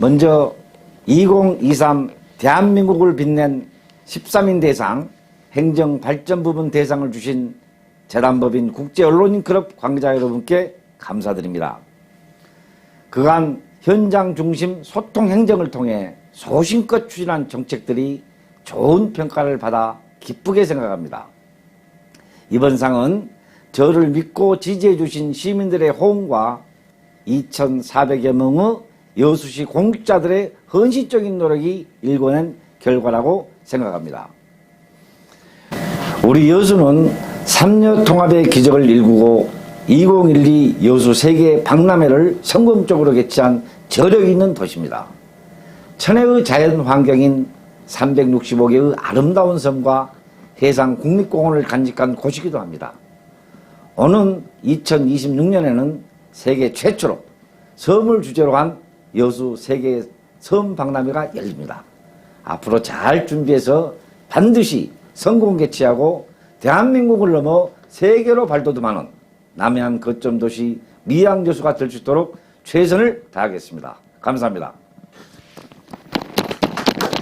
먼저 2023 대한민국을 빛낸 13인 대상 행정발전 부분 대상을 주신 재단법인 국제언론인 클럽 관계자 여러분께 감사드립니다. 그간 현장 중심 소통 행정을 통해 소신껏 추진한 정책들이 좋은 평가를 받아 기쁘게 생각합니다. 이번 상은 저를 믿고 지지해 주신 시민들의 호응과 2,400여 명의 여수시 공직자들의 헌신적인 노력이 일궈낸 결과라고 생각합니다. 우리 여수는 삼녀 통합의 기적을 일구고 2012 여수 세계 박람회를 성공적으로 개최한 저력 있는 도시입니다. 천혜의 자연 환경인 365개의 아름다운 섬과 해상 국립공원을 간직한 곳이기도 합니다. 오는 2026년에는 세계 최초로 섬을 주제로 한 여수 세계 섬 박람회가 열립니다. 앞으로 잘 준비해서 반드시 성공 개최하고 대한민국을 넘어 세계로 발돋움하는 남해안 거점 도시 미양여수가 될 수 있도록 최선을 다하겠습니다. 감사합니다.